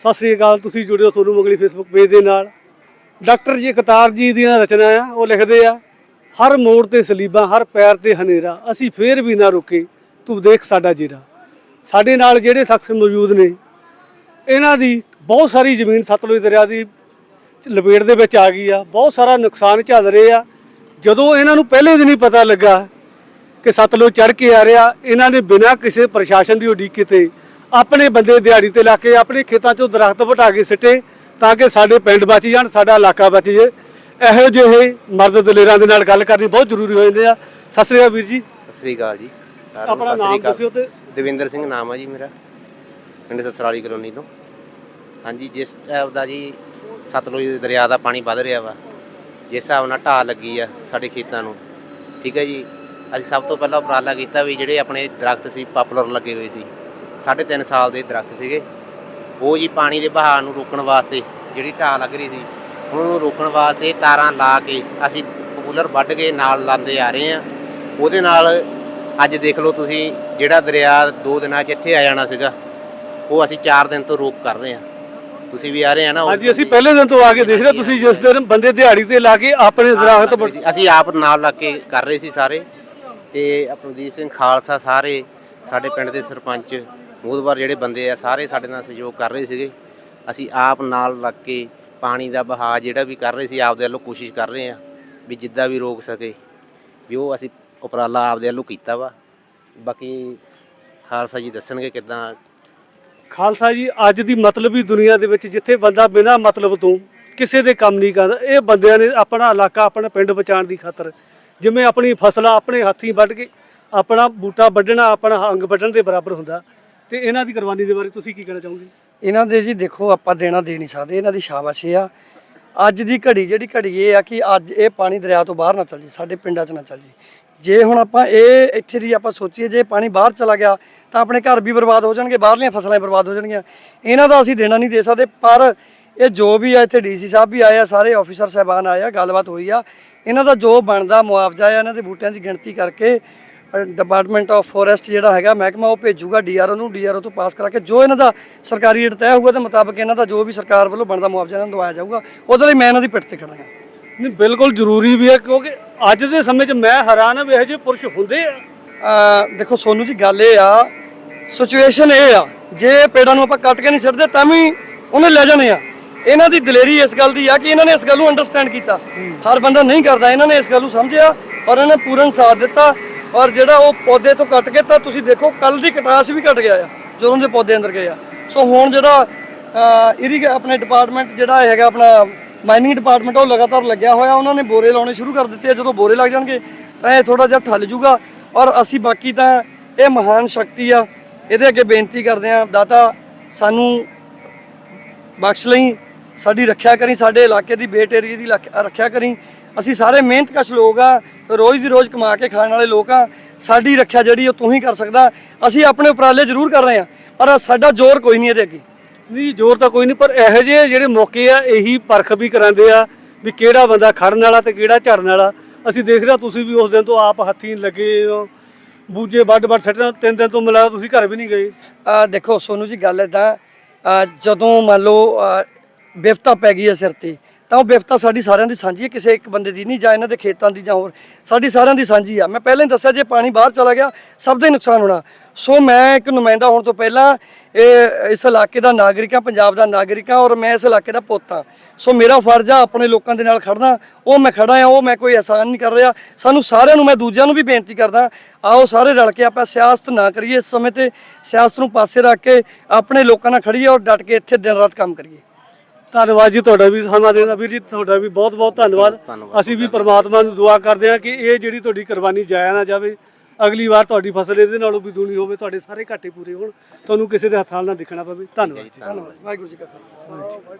ਸਤਿ ਸ੍ਰੀ ਅਕਾਲ, ਤੁਸੀਂ ਜੁੜੇ ਹੋ ਸੋਨੂ ਮੰਗਲੀ ਫੇਸਬੁੱਕ ਪੇਜ ਦੇ ਨਾਲ। ਡਾਕਟਰ ਜੀ ਕਤਾਰ ਜੀ ਦੀਆਂ ਰਚਨਾ ਆ, ਉਹ ਲਿਖਦੇ ਆ, ਹਰ ਮੋੜ ਤੇ ਸਲੀਬਾਂ, ਹਰ ਪੈਰ ਤੇ ਹਨੇਰਾ, ਅਸੀਂ ਫੇਰ ਵੀ ਨਾ ਰੁਕੇ, ਤੂੰ ਦੇਖ ਸਾਡਾ ਜੀਰਾ। ਸਾਡੇ ਨਾਲ ਜਿਹੜੇ ਸ਼ਖਸ ਮੌਜੂਦ ਨੇ, ਇਹਨਾਂ ਦੀ ਬਹੁਤ ਸਾਰੀ ਜ਼ਮੀਨ ਸਤਲੁਜ ਦਰਿਆ ਦੀ ਲਪੇਟ ਦੇ ਵਿੱਚ ਆ ਗਈ ਆ, ਬਹੁਤ ਸਾਰਾ ਨੁਕਸਾਨ ਝੱਲ ਰਹੇ ਆ। ਜਦੋਂ ਇਹਨਾਂ ਨੂੰ ਪਹਿਲੇ ਦਿਨ ਹੀ ਪਤਾ ਲੱਗਾ ਕਿ ਸਤਲੁਜ ਚੜ ਕੇ ਆ ਰਿਹਾ, ਇਹਨਾਂ ਨੇ ਬਿਨਾਂ ਕਿਸੇ ਪ੍ਰਸ਼ਾਸਨ ਦੀ ਉਡੀਕ ਕੀਤੇ ਆਪਣੇ ਬੰਦੇ ਦਿਹਾੜੀ ਤੇ ਲਾ ਕੇ ਆਪਣੇ ਖੇਤਾਂ 'ਚੋਂ ਦਰਖਤ ਵਟਾ ਕੇ ਸਿੱਟੇ ਤਾਂ ਕਿ ਸਾਡੇ ਪਿੰਡ ਬਚ ਜਾਣ ਸਾਡਾ ਇਲਾਕਾ ਬਚ ਜੇ। ਇਹੋ ਜਿਹੇ ਮਰਦ ਦਲੇਰਾਂ ਦੇ ਨਾਲ ਗੱਲ ਕਰਨੀ ਬਹੁਤ ਜ਼ਰੂਰੀ ਹੋ ਜਾਂਦੇ ਆ। ਸਤਿ ਸ੍ਰੀ ਅਕਾਲ ਵੀਰ ਜੀ। ਸਤਿ ਸ੍ਰੀ ਅਕਾਲ ਜੀ। ਸਾਰਿਆਂ ਨੂੰ ਆਪਣਾ ਸਤਿ ਸ੍ਰੀ ਨਾਮ ਅਕਾਲ। ਦੱਸਿਓ ਤੇ। ਦਵਿੰਦਰ ਸਿੰਘ ਨਾਮ ਆ ਜੀ ਮੇਰਾ। ਪਿੰਡ ਸਸਰਾਲੀ ਕਲੋਨੀ ਤੋਂ। ਹਾਂਜੀ ਜਿਸ ਟਾਈਪ ਦਾ ਜੀ ਸਤਲੁਜ ਦਰਿਆ ਦਾ ਪਾਣੀ ਵੱਧ ਰਿਹਾ ਵਾ ਜਿਸ ਹਿਸਾਬ ਨਾਲ ਢਾਹ ਲੱਗੀ ਆ ਸਾਡੇ ਖੇਤਾਂ ਨੂੰ ਠੀਕ ਹੈ ਜੀ। ਅਸੀਂ ਸਭ ਤੋਂ ਪਹਿਲਾਂ ਉਪਰਾਲਾ ਕੀਤਾ ਵੀ ਜਿਹੜੇ ਆਪਣੇ ਦਰਖਤ ਸੀ ਪਾਪੂਲਰ ਲੱਗੇ ਹੋਏ ਸੀ ਸਾਢੇ ਤਿੰਨ ਸਾਲ ਦੇ ਦਰਖਤ ਸੀਗੇ। ਉਹ ਜੀ ਪਾਣੀ ਦੇ ਵਹਾਅ ਨੂੰ ਰੋਕਣ ਵਾਸਤੇ ਜਿਹੜੀ ਢਾਹ ਲੱਗ ਰਹੀ ਸੀ ਉਹਨੂੰ ਰੋਕਣ ਵਾਸਤੇ ਤਾਰਾਂ ਲਾ ਕੇ ਅਸੀਂ ਪਪੂਲਰ ਵੱਢ ਕੇ ਨਾਲ ਲਾਉਂਦੇ ਆ ਰਹੇ ਆ ਉਹਦੇ ਨਾਲ ਅੱਜ ਦੇਖ ਲਓ ਤੁਸੀਂ ਜਿਹੜਾ ਦਰਿਆ ਦੋ ਦਿਨਾਂ 'ਚ ਇੱਥੇ ਆ ਜਾਣਾ ਸੀਗਾ ਉਹ ਅਸੀਂ 4 ਦਿਨ ਤੋਂ ਰੋਕ ਕਰ ਰਹੇ ਆ ਤੁਸੀਂ ਵੀ ਆ ਰਹੇ ਆ ਨਾ? ਹਾਂਜੀ ਅਸੀਂ। ਪਹਿਲੇ ਦਿਨ ਤੋਂ ਆ ਕੇ ਦੇਖ ਰਹੇ ਤੁਸੀਂ ਜਿਸ ਦਿਨ ਬੰਦੇ ਦਿਹਾੜੀ ਤੇ ਲਾ ਕੇ ਆਪਣੇ ਦਰਖਤ ਅਸੀਂ ਆਪ ਨਾਲ ਲੱਗ ਕੇ ਕਰ ਰਹੇ ਸੀ ਸਾਰੇ। ਤੇ ਪ੍ਰਦੀਪ ਸਿੰਘ ਖਾਲਸਾ ਸਾਰੇ ਸਾਡੇ ਪਿੰਡ ਦੇ ਸਰਪੰਚ ਮੋਦਵਾਰ ਜਿਹੜੇ ਬੰਦੇ ਆ, ਸਾਰੇ ਸਾਡੇ ਨਾਲ ਸਹਿਯੋਗ ਕਰ ਰਹੇ ਸੀਗੇ। ਅਸੀਂ ਆਪ ਨਾਲ ਲੱਗ ਕੇ ਪਾਣੀ ਦਾ ਬਹਾਅ ਜਿਹੜਾ ਵੀ ਕਰ ਰਹੇ ਸੀ, ਆਪਦੇ ਵੱਲੋਂ ਕੋਸ਼ਿਸ਼ ਕਰ ਰਹੇ ਆ ਵੀ ਜਿੱਦਾਂ ਵੀ ਰੋਕ ਸਕੇ। ਵੀ ਉਹ ਅਸੀਂ ਉਪਰਾਲਾ ਆਪਦੇ ਵੱਲੋਂ ਕੀਤਾ ਵਾ। ਬਾਕੀ ਖਾਲਸਾ ਜੀ ਦੱਸਣਗੇ ਕਿਦਾਂ? ਖਾਲਸਾ ਜੀ, ਅੱਜ ਦੀ ਮਤਲਬੀ ਦੁਨੀਆ ਦੇ ਵਿੱਚ ਜਿੱਥੇ ਬੰਦਾ ਬਿਨਾਂ ਮਤਲਬ ਤੋਂ ਕਿਸੇ ਦੇ ਕੰਮ ਨਹੀਂ ਕਰਦਾ, ਇਹ ਬੰਦਿਆਂ ਨੇ ਆਪਣਾ ਇਲਾਕਾ, ਆਪਣਾ ਪਿੰਡ ਬਚਾਉਣ ਦੀ ਖਾਤਰ ਜਿਵੇਂ ਆਪਣੀ ਫਸਲਾਂ ਆਪਣੇ ਹੱਥੀਂ ਵੱਢ ਕੇ ਆਪਣਾ ਬੂਟਾ ਵੱਢਣਾ, ਆਪਣਾ ਅੰਗ ਵੱਢਣ ਦੇ ਬਰਾਬਰ ਹੁੰਦਾ। ਤੇ ਇਹਨਾਂ ਦੀ ਕੁਰਬਾਨੀ ਦੇ ਬਾਰੇ ਤੁਸੀਂ ਕੀ ਕਹਿਣਾ ਚਾਹੋਗੇ? ਇਹਨਾਂ ਦੇ ਜੀ ਦੇਖੋ, ਆਪਾਂ ਦੇਣਾ ਦੇ ਨਹੀਂ ਸਕਦੇ। ਇਹਨਾਂ ਦੀ ਸ਼ਾਬਾਸ਼ੀ ਆ। ਅੱਜ ਦੀ ਘੜੀ, ਜਿਹੜੀ ਘੜੀ ਇਹ ਆ ਕਿ ਅੱਜ ਇਹ ਪਾਣੀ ਦਰਿਆ ਤੋਂ ਬਾਹਰ ਨਾ ਚੱਲ ਜੇ ਸਾਡੇ ਪਿੰਡਾਂ 'ਚ ਨਾ ਚੱਲ। ਜੇ ਜੇ ਹੁਣ ਆਪਾਂ ਇਹ ਇੱਥੇ ਦੀ ਆਪਾਂ ਸੋਚੀਏ, ਜੇ ਪਾਣੀ ਬਾਹਰ ਚਲਾ ਗਿਆ, ਤਾਂ ਆਪਣੇ ਘਰ ਵੀ ਬਰਬਾਦ ਹੋ ਜਾਣਗੇ, ਬਾਹਰਲੀਆਂ ਫਸਲਾਂ ਵੀ ਬਰਬਾਦ ਹੋ ਜਾਣਗੀਆਂ। ਇਹਨਾਂ ਦਾ ਅਸੀਂ ਦੇਣਾ ਨਹੀਂ ਦੇ ਸਕਦੇ, ਪਰ ਇਹ ਜੋ ਵੀ ਆ, ਇੱਥੇ ਡੀਸੀ ਸਾਹਿਬ ਵੀ ਆਏ ਆ, ਸਾਰੇ ਆਫੀਸਰ ਸਾਹਿਬਾਨ ਆਏ ਆ, ਗੱਲਬਾਤ ਹੋਈ ਆ। ਇਹਨਾਂ ਦਾ ਜੋ ਬਣਦਾ ਮੁਆਵਜ਼ਾ ਆ, ਇਹਨਾਂ ਦੇ ਬੂਟਿਆਂ ਦੀ ਗਿਣਤੀ ਕਰਕੇ ਡਿਪਾਰਟਮੈਂਟ ਆਫ ਫੋਰੈਸਟ ਜਿਹੜਾ ਹੈਗਾ ਮਹਿਕਮਾ ਉਹ ਭੇਜੂਗਾ ਡੀਆਰਓ ਨੂੰ ਡੀਆਰਓ ਤੋਂ ਪਾਸ ਕਰਾ ਕੇ ਜੋ ਇਹਨਾਂ ਦਾ ਸਰਕਾਰੀ ਰੇਟ ਤੈਅ ਹੋਊਗਾ ਤੇ ਮੁਤਾਬਕ ਇਹਨਾਂ ਦਾ ਜੋ ਵੀ ਸਰਕਾਰ ਵੱਲੋਂ ਬਣਦਾ ਮੁਆਵਜ਼ਾ ਇਹਨਾਂ ਨੂੰ ਦਵਾਇਆ ਜਾਊਗਾ ਉਹਦੇ ਲਈ ਮੈਂ ਇਹਨਾਂ ਦੀ ਪਿੱਠ ਤੇ ਖੜਾ ਹਾਂ। ਨਹੀਂ ਬਿਲਕੁਲ ਜ਼ਰੂਰੀ ਵੀ ਹੈ ਕਿਉਂਕਿ ਅੱਜ ਦੇ ਸਮੇਂ 'ਚ ਮੈਂ ਹੈਰਾਨ ਹਾਂ ਵੀ ਇਹੋ ਜਿਹੇ ਪੁਰਸ਼ ਹੁੰਦੇ ਆ। ਦੇਖੋ ਸੋਨੂ ਜੀ ਗੱਲ ਇਹ ਆ ਸਿਚੁਏਸ਼ਨ ਇਹ ਆ ਜੇ ਪੇੜਾਂ ਨੂੰ ਆਪਾਂ ਕੱਟ ਕੇ ਨਹੀਂ ਸਿੱਟਦੇ ਤਾਂ ਵੀ ਉਹਨੇ ਲੈ ਜਾਣੇ ਆ। ਇਹਨਾਂ ਦੀ ਦਲੇਰੀ ਇਸ ਗੱਲ ਦੀ ਆ ਕਿ ਇਹਨਾਂ ਨੇ ਇਸ ਗੱਲ ਨੂੰ ਅੰਡਰਸਟੈਂਡ ਕੀਤਾ। ਹਰ ਬੰਦਾ ਨਹੀਂ ਕਰਦਾ ਇਹਨਾਂ ਨੇ ਇਸ ਗੱਲ ਨੂੰ ਸਮਝਿਆ ਔਰ ਇਹਨਾਂ ਨੇ ਪੂਰਨ ਸਾਥ ਦਿੱਤਾ। ਔਰ ਜਿਹੜਾ ਉਹ ਪੌਦੇ ਤੋਂ ਕੱਟ ਕੇ ਤਾਂ ਤੁਸੀਂ ਦੇਖੋ ਕੱਲ ਦੀ ਕਟਾਸ ਵੀ ਘਟ ਗਿਆ ਆ, ਜਦੋਂ ਦੇ ਪੌਦੇ ਅੰਦਰ ਗਏ ਆ। ਸੋ ਹੁਣ ਜਿਹੜਾ ਇਰੀ ਆਪਣੇ ਡਿਪਾਰਟਮੈਂਟ ਜਿਹੜਾ ਹੈਗਾ ਆਪਣਾ ਮਾਈਨਿੰਗ ਡਿਪਾਰਟਮੈਂਟ ਉਹ ਲਗਾਤਾਰ ਲੱਗਿਆ ਹੋਇਆ। ਉਹਨਾਂ ਨੇ ਬੋਰੇ ਲਾਉਣੇ ਸ਼ੁਰੂ ਕਰ ਦਿੱਤੇ ਆ, ਜਦੋਂ ਬੋਰੇ ਲੱਗ ਜਾਣਗੇ, ਤਾਂ ਇਹ ਥੋੜਾ ਜਿਹਾ ਠੱਲ ਜੂਗਾ। ਔਰ ਅਸੀਂ ਬਾਕੀ ਤਾਂ ਇਹ ਮਹਾਨ ਸ਼ਕਤੀ ਆ, ਇਹਦੇ ਅੱਗੇ ਬੇਨਤੀ ਕਰਦੇ ਆ, ਦਾਤਾ ਸਾਨੂੰ ਬਖਸ਼ ਲਈ, ਸਾਡੀ ਰੱਖਿਆ ਕਰੀ, ਸਾਡੇ ਇਲਾਕੇ ਦੀ ਬੇਟ ਏਰੀਏ ਦੀ ਲੱਖ- ਰੱਖਿਆ ਕਰੀ। ਅਸੀਂ ਸਾਰੇ ਮਿਹਨਤਕਸ਼ ਲੋਕ ਆ ਰੋਜ਼ ਦੀ ਰੋਜ਼ ਕਮਾ ਕੇ ਖਾਣ ਵਾਲੇ ਲੋਕ ਆ ਸਾਡੀ ਰੱਖਿਆ ਜਿਹੜੀ ਉਹ ਤੂੰ ਹੀ ਕਰ ਸਕਦਾ। ਅਸੀਂ ਆਪਣੇ ਉਪਰਾਲੇ ਜ਼ਰੂਰ ਕਰ ਰਹੇ ਆ ਪਰ ਸਾਡਾ ਜ਼ੋਰ ਕੋਈ ਨਹੀਂ ਇਹਦੇ ਅੱਗੇ। ਨਹੀਂ ਜ਼ੋਰ ਤਾਂ ਕੋਈ ਨਹੀਂ ਪਰ ਇਹੋ ਜਿਹੇ ਜਿਹੜੇ ਮੌਕੇ ਆ ਇਹੀ ਪਰਖ ਵੀ ਕਰਾਉਂਦੇ ਆ ਵੀ ਕਿਹੜਾ ਬੰਦਾ ਖੜਨ ਵਾਲਾ ਤੇ ਕਿਹੜਾ ਝੜਨ ਵਾਲਾ। ਅਸੀਂ ਦੇਖ ਰਿਹਾ ਤੁਸੀਂ ਵੀ ਉਸ ਦਿਨ ਤੋਂ ਆਪ ਹੱਥੀਂ ਲੱਗੇ ਹੋ ਬੂਝੇ ਵੱਡ ਵੱਡ ਸੱਟਣ ਤਿੰਨ ਦਿਨ ਤੋਂ ਮਿਲਾ ਤੁਸੀਂ ਘਰ ਵੀ ਨਹੀਂ ਗਏ। ਆ ਦੇਖੋ ਸੋਨੂ ਜੀ ਗੱਲ ਇਦਾਂ ਜਦੋਂ ਮੰਨ ਲਓ ਬਿਪਤਾ ਪੈ ਗਈ ਹੈ ਸਿਰ ਤੇ ਤਾਂ ਉਹ ਬਿਪਤਾ ਸਾਡੀ ਸਾਰਿਆਂ ਦੀ ਸਾਂਝੀ ਹੈ, ਕਿਸੇ ਇੱਕ ਬੰਦੇ ਦੀ ਨਹੀਂ ਜਾਂ ਇਹਨਾਂ ਦੇ ਖੇਤਾਂ ਦੀ ਜਾਂ ਹੋਰ, ਸਾਡੀ ਸਾਰਿਆਂ ਦੀ ਸਾਂਝੀ ਆ। ਮੈਂ ਪਹਿਲਾਂ ਹੀ ਦੱਸਿਆ, ਜੇ ਪਾਣੀ ਬਾਹਰ ਚਲਾ ਗਿਆ, ਸਭ ਦਾ ਹੀ ਨੁਕਸਾਨ ਹੋਣਾ। ਸੋ ਮੈਂ ਇੱਕ ਨੁਮਾਇੰਦਾ ਹੋਣ ਤੋਂ ਪਹਿਲਾਂ ਇਹ, ਇਸ ਇਲਾਕੇ ਦਾ ਨਾਗਰਿਕ ਹਾਂ, ਪੰਜਾਬ ਦਾ ਨਾਗਰਿਕ ਹਾਂ ਔਰ ਮੈਂ ਇਸ ਇਲਾਕੇ ਦਾ ਪੁੱਤ ਹਾਂ। ਸੋ ਮੇਰਾ ਫਰਜ਼ ਆ ਆਪਣੇ ਲੋਕਾਂ ਦੇ ਨਾਲ ਖੜਨਾ। ਉਹ ਮੈਂ ਖੜਾ ਆ ਉਹ ਮੈਂ ਕੋਈ ਆਸਾਨ ਨਹੀਂ ਕਰ ਰਿਹਾ। ਸਾਨੂੰ ਸਾਰਿਆਂ ਨੂੰ, ਮੈਂ ਦੂਜਿਆਂ ਨੂੰ ਵੀ ਬੇਨਤੀ ਕਰਦਾ, ਆਓ ਸਾਰੇ ਰਲ ਕੇ ਆਪਾਂ ਸਿਆਸਤ ਨਾ ਕਰੀਏ, ਇਸ ਸਮੇਂ ਤੇ ਸਿਆਸਤ ਨੂੰ ਪਾਸੇ ਰੱਖ ਕੇ ਆਪਣੇ ਲੋਕਾਂ ਨਾਲ ਖੜੀਏ ਔਰ ਡਟ ਕੇ ਇੱਥੇ ਦਿਨ ਰਾਤ ਕੰਮ ਕਰੀਏ। ਧੰਨਵਾਦ ਜੀ ਤੁਹਾਡਾ ਵੀ ਸਮਾਂ ਦੇਣ ਦਾ ਵੀਰ ਜੀ ਤੁਹਾਡਾ ਵੀ ਬਹੁਤ ਬਹੁਤ ਧੰਨਵਾਦ। ਧੰਨਵਾਦ ਅਸੀਂ ਵੀ ਪ੍ਰਮਾਤਮਾ ਨੂੰ ਦੁਆ ਕਰਦੇ ਹਾਂ ਕਿ ਇਹ ਜਿਹੜੀ ਤੁਹਾਡੀ ਕੁਰਬਾਨੀ ਜਾਇਆ ਨਾ ਜਾਵੇ ਅਗਲੀ ਵਾਰ ਤੁਹਾਡੀ ਫਸਲ ਇਹਦੇ ਨਾਲੋਂ ਵੀ ਦੂਣੀ ਹੋਵੇ ਤੁਹਾਡੇ ਸਾਰੇ ਘਾਟੇ ਪੂਰੇ ਹੋਣ। ਤੁਹਾਨੂੰ ਕਿਸੇ ਦੇ ਹੱਥਾਂ ਨਾਲ ਨਾ ਦਿਖਣਾ ਪਵੇ। ਧੰਨਵਾਦ। ਜੀ ਧੰਨਵਾਦ। ਵਾਹਿਗੁਰੂ ਜੀ ਕਾ ਖਾਲਸਾ।